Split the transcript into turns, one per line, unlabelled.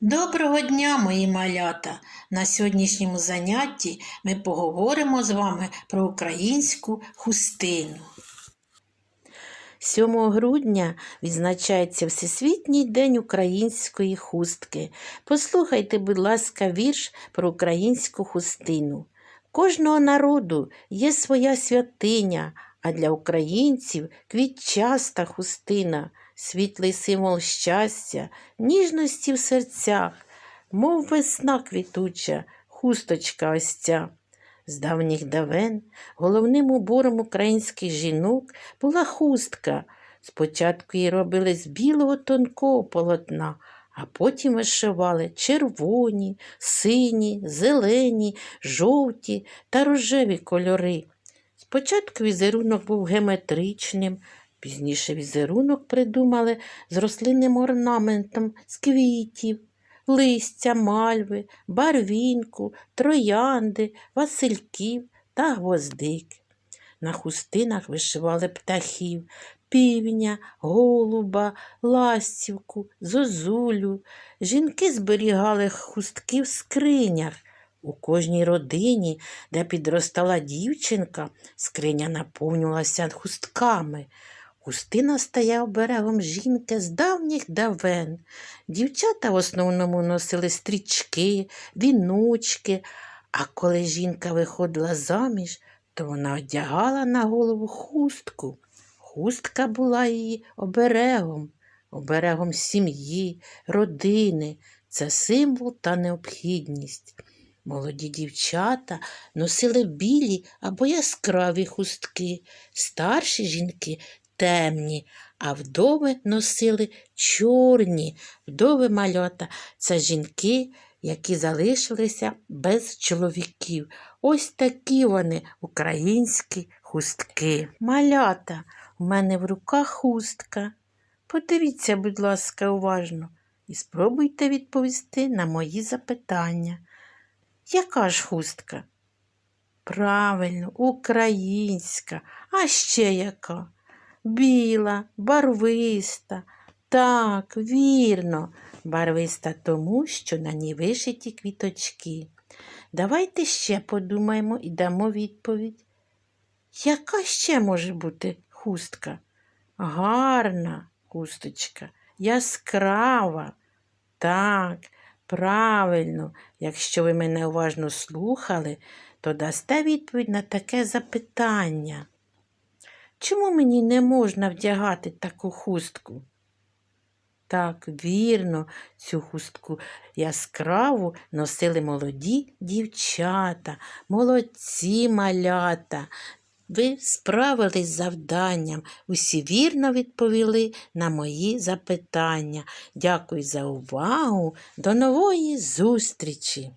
Доброго дня, мої малята! На сьогоднішньому занятті ми поговоримо з вами про українську хустину. 7 грудня відзначається Всесвітній день української хустки. Послухайте, будь ласка, вірш про українську хустину. Кожного народу є своя святиня, а для українців квітчаста хустина, світлий символ щастя, ніжності в серцях, мов весна квітуча, хусточка ось ця. З давніх давен головним убором українських жінок була хустка. Спочатку її робили з білого тонкого полотна, а потім вишивали червоні, сині, зелені, жовті та рожеві кольори. Спочатку візерунок був геометричним, пізніше візерунок придумали з рослинним орнаментом з квітів, листя, мальви, барвінку, троянди, васильків та гвоздик. На хустинах вишивали птахів, півня, голуба, ластівку, зозулю. Жінки зберігали хустки в скринях. У кожній родині, де підростала дівчинка, скриня наповнювалася хустками. Хустина стояв берегом жінки з давніх давен. Дівчата в основному носили стрічки, віночки, а коли жінка виходила заміж, то вона одягала на голову хустку. Хустка була її оберегом, оберегом сім'ї, родини. Це символ та необхідність. Молоді дівчата носили білі або яскраві хустки, старші жінки темні, а вдови носили чорні. Вдови мальота це жінки, які залишилися без чоловіків. Ось такі вони українські хустки. Малята, у мене в руках хустка. Подивіться, будь ласка, уважно і спробуйте відповісти на мої запитання. Яка ж хустка? Правильно, українська, а ще яка? Біла, барвиста. Так, вірно, барвиста тому, що на ній вишиті квіточки. Давайте ще подумаємо і дамо відповідь. Яка ще може бути хустка? Гарна хусточка, яскрава. Так, правильно, якщо ви мене уважно слухали, то дасте відповідь на таке запитання. Чому мені не можна вдягати таку хустку? Так, вірно, цю хустку яскраву носили молоді дівчата, молодці малята. Ви справились з завданням, усі вірно відповіли на мої запитання. Дякую за увагу. До нової зустрічі!